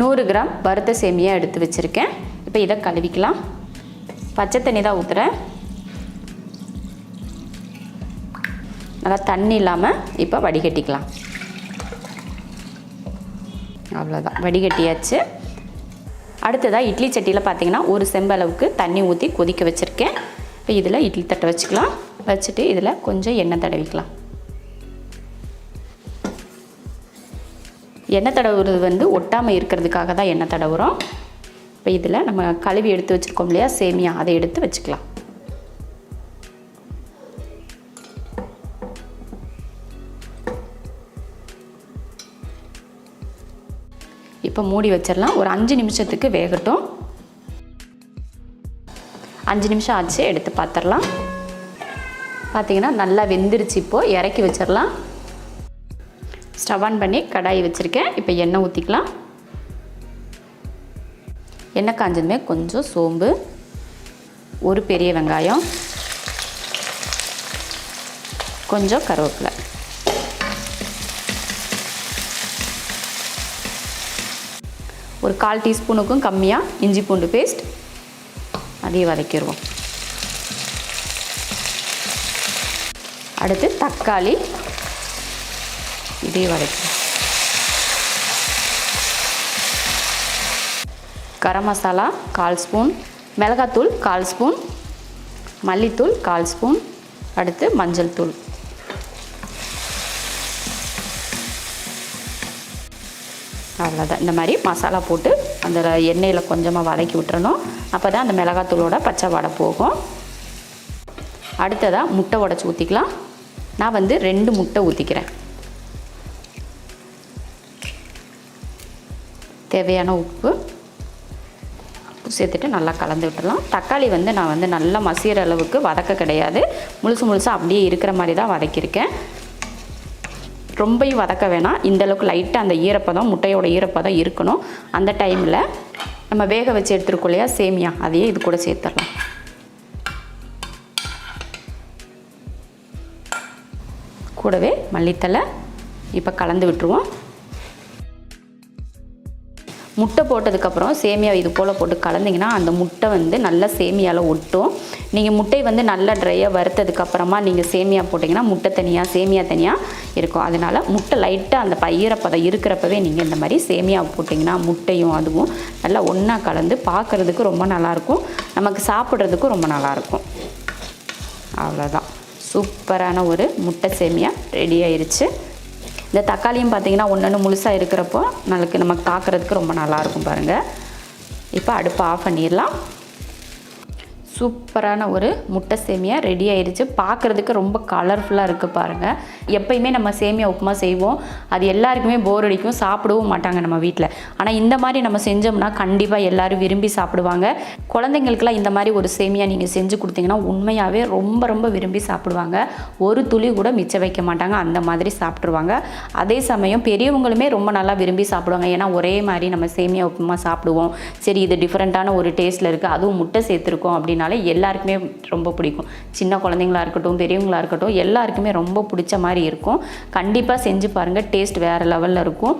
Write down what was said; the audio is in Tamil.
நூறு கிராம் வறுத்த சேமியா எடுத்து வச்சுருக்கேன். இப்போ இதை கழுவிக்கலாம். பச்சை தண்ணி தான் ஊற்றுறேன் நல்லா தண்ணி இல்லாமல் இப்போ வடிகட்டிக்கலாம். அவ்வளோதான் வடிகட்டியாச்சு. அடுத்ததாக இட்லி சட்டியில் பார்த்தீங்கன்னா ஒரு செம்பளவுக்கு தண்ணி ஊற்றி கொதிக்க வச்சுருக்கேன். இப்போ இதில் இட்லி தட்டை வச்சுக்கலாம். வச்சுட்டு இதில் கொஞ்சம் எண்ணெய் தடவிக்கலாம். எண்ணெய் தடவுறது வந்து ஒட்டாமல் இருக்கிறதுக்காக தான் எண்ணெய் தடவுறோம். இப்போ இதில் நம்ம கழுவி எடுத்து வச்சுருக்கோம் இல்லையா? சேமியா. அதை எடுத்து வச்சுக்கலாம். இப்போ மூடி வச்சிடலாம். ஒரு அஞ்சு நிமிஷத்துக்கு வேகட்டும். அஞ்சு நிமிஷம் ஆச்சு. எடுத்து பார்த்துடலாம் பார்த்தீங்கன்னா நல்லா வெந்துருச்சு இப்போது இறக்கி வச்சிடலாம். ஸ்டவ் ஆன் பண்ணி கடாய் வச்சுருக்கேன். இப்போ எண்ணெய் ஊற்றிக்கலாம் எண்ணெய் காஞ்சதுமே கொஞ்சம் சோம்பு ஒரு பெரிய வெங்காயம் கொஞ்சம் கருவேப்பிலை. ஒரு கால் டீஸ்பூனுக்கும் கம்மியாக இஞ்சி பூண்டு பேஸ்ட் அதையும் வதக்கிடுவோம். அடுத்து தக்காளி இதே வதக்கிடுவோம் கரம் மசாலா கால் ஸ்பூன் மிளகாத்தூள் கால் ஸ்பூன் மல்லித்தூள் கால் ஸ்பூன் அடுத்து மஞ்சள் தூள். அவ்வளோதான் இந்த மாதிரி மசாலா போட்டு அந்த எண்ணெயில் கொஞ்சமாக வதக்கி விட்டுறணும். அப்போ தான் அந்த மிளகாத்தூளோட பச்சை வடை போகும். அடுத்ததாக முட்டை உடச்சி ஊற்றிக்கலாம் நான் வந்து ரெண்டு முட்டை ஊற்றிக்கிறேன் தேவையான உப்பு. சேர்த்துட்டு நல்லா கலந்து விட்டுடலாம். தக்காளி வந்து நான் வந்து நல்லா மசிகிற அளவுக்கு வதக்க கிடையாது. முழுசு முழுசாக அப்படியே இருக்கிற மாதிரி தான் வதக்கியிருக்கேன். ரொம்பையும் வதக்க வேணாம். இந்த அளவுக்கு லைட்டாக அந்த ஈரப்பதம் முட்டையோட ஈரப்பதம் இருக்கணும். அந்த டைமில் நம்ம வேக வச்சு எடுத்துருக்கோம் இல்லையா சேமியா. அதையே இது கூட சேர்த்துடலாம். கூடவே மல்லித்தலை இப்போ கலந்து விட்டுருவோம். முட்டை போட்டதுக்கப்புறம் சேமியா இது போல் போட்டு கலந்திங்கன்னா அந்த முட்டை வந்து நல்லா சேமியாவில் ஒட்டும். நீங்கள் முட்டை வந்து நல்லா ட்ரையாக வறுத்ததுக்கப்புறமா நீங்கள் சேமியா போட்டிங்கன்னா முட்டை தனியாக சேமியா தனியாக இருக்கும். அதனால் முட்டை லைட்டாக அந்த ப ஈரப்பதம் இருக்கிறப்பவே நீங்கள் இந்த மாதிரி சேமியா போட்டிங்கன்னா முட்டையும் அதுவும் நல்லா ஒன்றா கலந்து பார்க்குறதுக்கு ரொம்ப நல்லாயிருக்கும். நமக்கு சாப்பிட்றதுக்கும் ரொம்ப நல்லாயிருக்கும். அவ்வளோதான் சூப்பரான ஒரு முட்டை சேமியா ரெடி ஆயிடுச்சு இந்த தக்காளியும் பார்த்தீங்கன்னா ஒன்று ஒன்று முழுசாக இருக்கிறப்போ நமக்கு நமக்கு தாக்கிறதுக்கு ரொம்ப நல்லாயிருக்கும் பாருங்கள் இப்போ அடுப்பை ஆஃப் பண்ணிடலாம். சூப்பரான ஒரு முட்டை சேமியா ரெடி ஆயிடுச்சு பார்க்குறதுக்கு ரொம்ப கலர்ஃபுல்லாக இருக்குது பாருங்கள் எப்பயுமே நம்ம சேமியா உப்புமா செய்வோம். அது எல்லாருக்குமே போர் அடிக்கும். சாப்பிடவும் மாட்டாங்க நம்ம வீட்டில் ஆனால் இந்த மாதிரி நம்ம செஞ்சோம்னா கண்டிப்பாக எல்லாரும் விரும்பி சாப்பிடுவாங்க. குழந்தைங்களுக்குலாம் இந்த மாதிரி ஒரு சேமியா நீங்கள் செஞ்சு கொடுத்தீங்கன்னா உண்மையாகவே ரொம்ப ரொம்ப விரும்பி சாப்பிடுவாங்க. ஒரு துளி கூட மிச்சம் வைக்க மாட்டாங்க. அந்த மாதிரி சாப்பிட்ருவாங்க அதே சமயம் பெரியவங்களுமே ரொம்ப நல்லா விரும்பி சாப்பிடுவாங்க. ஏன்னா ஒரே மாதிரி நம்ம சேமியா உப்புமா சாப்பிடுவோம். சரி இது டிஃப்ரெண்ட்டான ஒரு டேஸ்ட்டில் இருக்குது அதுவும் முட்டை சேர்த்துருக்கோம் அப்படின்னா அப்படின்னாலே எல்லாருக்குமே ரொம்ப பிடிக்கும். சின்ன குழந்தைங்களா இருக்கட்டும் பெரியவங்களா இருக்கட்டும் எல்லாருக்குமே ரொம்ப பிடிச்ச மாதிரி இருக்கும். கண்டிப்பாக செஞ்சு பாருங்கள் டேஸ்ட் வேறு லெவலில் இருக்கும்.